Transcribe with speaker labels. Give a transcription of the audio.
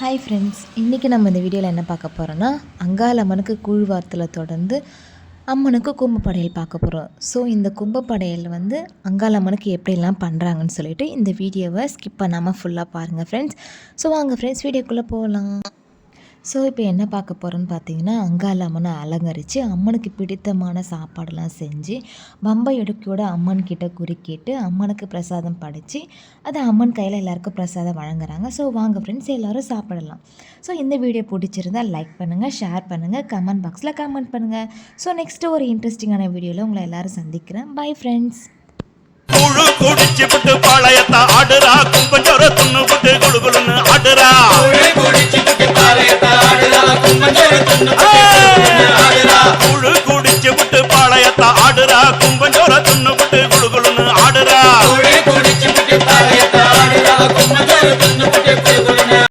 Speaker 1: Hi friends இன்றைக்கி நம்ம இந்த வீடியோவில் என்ன பார்க்க போகிறோன்னா அங்காள அம்மனுக்கு கூழ்வார்த்தில் தொடர்ந்து அம்மனுக்கு கும்பப்படையல் பார்க்க போகிறோம் ஸோ இந்த கும்பப்படையல் வந்து அங்காள அம்மனுக்கு எப்படிலாம் பண்ணுறாங்கன்னு சொல்லிட்டு இந்த வீடியோவை ஸ்கிப் பண்ணாமல் ஃபுல்லாக பாருங்கள் ஃப்ரெண்ட்ஸ் ஸோ வாங்க ஃப்ரெண்ட்ஸ் வீடியோக்குள்ளே போகலாம் ஸோ இப்போ என்ன பார்க்க போகிறோன்னு பார்த்தீங்கன்னா அங்காள அம்மனை அலங்கரித்து அம்மனுக்கு பிடித்தமான சாப்பாடெல்லாம் செஞ்சு பம்பை எடுக்கையோட அம்மன் கிட்ட குறுக்கிட்டு அம்மனுக்கு பிரசாதம் படைத்து அதை அம்மன் கையில் எல்லாருக்கும் பிரசாதம் வழங்குறாங்க. ஸோ வாங்க ஃப்ரெண்ட்ஸ் எல்லோரும் சாப்பிடலாம். ஸோ இந்த வீடியோ பிடிச்சிருந்தா லைக் பண்ணுங்கள் ஷேர் பண்ணுங்கள் கமெண்ட் பாக்ஸில் கமெண்ட் பண்ணுங்கள் ஸோ நெக்ஸ்ட்டு ஒரு இன்ட்ரெஸ்டிங்கான வீடியோவில் உங்களை எல்லோரும் சந்திக்கிறேன். பை ஃப்ரெண்ட்ஸ்
Speaker 2: குடிச்சு விட்டு பாளையத்த ஆடுறா. கும்பஞ்சோர துண்ணு விட்டு குழுகுலுன்னு ஆடுறா. குழு குடிச்சு விட்டு பாளையத்த ஆடுறா. கும்பஞ்சோர துண்ணு விட்டு குழுகுலுன்னு ஆடுறா.
Speaker 3: குடிச்சு விட்டு பாளையத்தாடுறா கும்பஞ்சோறு துண்ணு விட்டு குழுகுலு